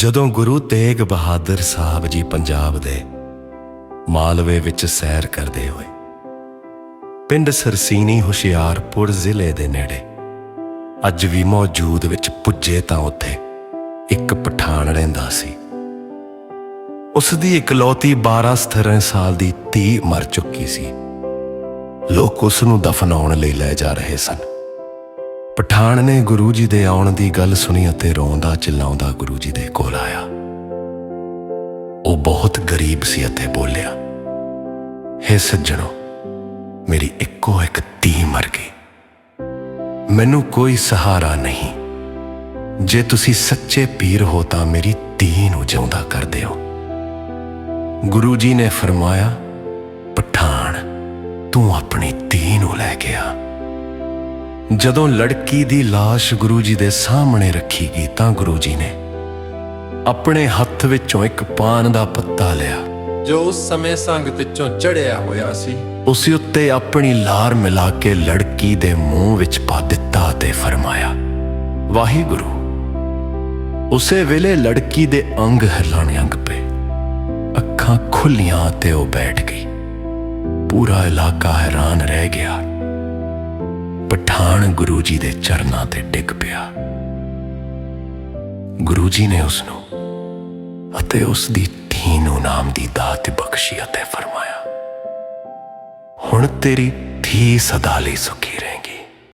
ਜਦੋਂ ਗੁਰੂ ਤੇਗ ਬਹਾਦਰ ਸਾਹਿਬ ਜੀ ਪੰਜਾਬ ਦੇ ਮਾਲਵੇ ਵਿੱਚ ਸੈਰ ਕਰਦੇ ਹੋਏ, ਪਿੰਡ ਸਰਸੀਨੀ ਹੁਸ਼ਿਆਰਪੁਰ ਜ਼ਿਲ੍ਹੇ ਦੇ ਨੇੜੇ, ਅੱਜ ਵੀ ਮੌਜੂਦ ਵਿੱਚ ਪੁੱਜੇ ਤਾਂ ਉੱਥੇ ਇੱਕ ਪਠਾਨ ਰਹਿੰਦਾ ਸੀ। ਉਸ ਦੀ ਇਕਲੌਤੀ 12-17 ਸਾਲ ਦੀ ਧੀ ਮਰ ਚੁੱਕੀ ਸੀ। ਲੋਕ ਉਸ ਨੂੰ ਦਫਨਾਉਣ ਲਈ ਲੈ ਜਾ ਰਹੇ ਸਨ। ਪਠਾਨ ਨੇ ਗੁਰੂ ਜੀ ਦੇ ਆਉਣ ਦੀ ਗੱਲ ਸੁਣੀ ਅਤੇ ਰੋਂਦਾ ਚਿল্ਲਾਉਂਦਾ ਗੁਰੂ ਜੀ ਦੇ ਕੋਲ ਆਇਆ। ਉਹ ਬਹੁਤ ਗਰੀਬ ਸੀ ਅਤੇ ਬੋਲਿਆ, ਹੇ ਸੱਜਣੋ, ਮੇਰੀ ਇੱਕੋ ਇੱਕ ਧੀ ਮਰ ਗਈ। ਮੈਨੂੰ ਕੋਈ ਸਹਾਰਾ ਨਹੀਂ। ਜੇ ਤੁਸੀਂ ਸੱਚੇ ਪੀਰ ਹੋ ਤਾਂ ਮੇਰੀ ਧੀ ਨੂੰ ਜਿਉਂਦਾ ਕਰ ਦਿਓ। ਗੁਰੂ ਜੀ ਨੇ ਫਰਮਾਇਆ, ਪਠਾਨ, ਤੂੰ ਆਪਣੀ ਧੀ ਨੂੰ ਲੈ ਕੇ ਆ। ਜਦੋਂ ਲੜਕੀ ਦੀ লাশ ਗੁਰੂ ਜੀ ਦੇ ਸਾਹਮਣੇ ਰੱਖੀ ਗਈ ਤਾਂ ਗੁਰੂ ਜੀ ਨੇ ਆਪਣੇ ਹੱਥ ਵਿੱਚੋਂ ਇੱਕ ਪਾਨ ਦਾ ਪੱਤਾ ਲਿਆ। ਜੋ ਉਸ ਸਮੇਂ ਸੰਗਤ ਚੋਂ ਚੜਿਆ ਹੋਇਆ ਸੀ। ਉਸ ਉੱਤੇ ਆਪਣੀ ਲਾਰ ਮਿਲਾ ਕੇ ਲੜਕੀ ਦੇ ਮੂੰਹ ਵਿੱਚ ਪਾ ਦਿੱਤਾ ਤੇ ਫਰਮਾਇਆ ਵਾਹਿਗੁਰੂ ਉਸੇ ਵੇਲੇ ਲੜਕੀ ਦੇ ਅੰਗ ਹਿਲਾਣੇ ਅੰਗ ਪਏ। ਅੱਖਾਂ ਖੁੱਲੀਆਂ ਤੇ ਉਹ ਬੈਠ ਗਈ। ਪੂਰਾ ਇਲਾਕਾ ਹੈਰਾਨ ਰਹਿ ਗਿਆ। ਪਠਾਨ ਗੁਰੂ ਜੀ ਦੇ ਚਰਨਾਂ ਤੇ ਡਿੱਗ ਪਿਆ। ਗੁਰੂ ਜੀ ਨੇ ਉਸ ਨੂੰ ਅਤੇ ਉਸ ਦੀ ਧੀ ਨੂੰ ਨਾਮ ਦੀ ਦਾਤ ਬਖਸ਼ੀ ਅਤੇ ਫਰਮਾਇਆ, ਹੁਣ ਤੇਰੀ ਧੀ ਸਦਾ ਲਈ ਸੁਖੀ ਰਹੇਗੀ।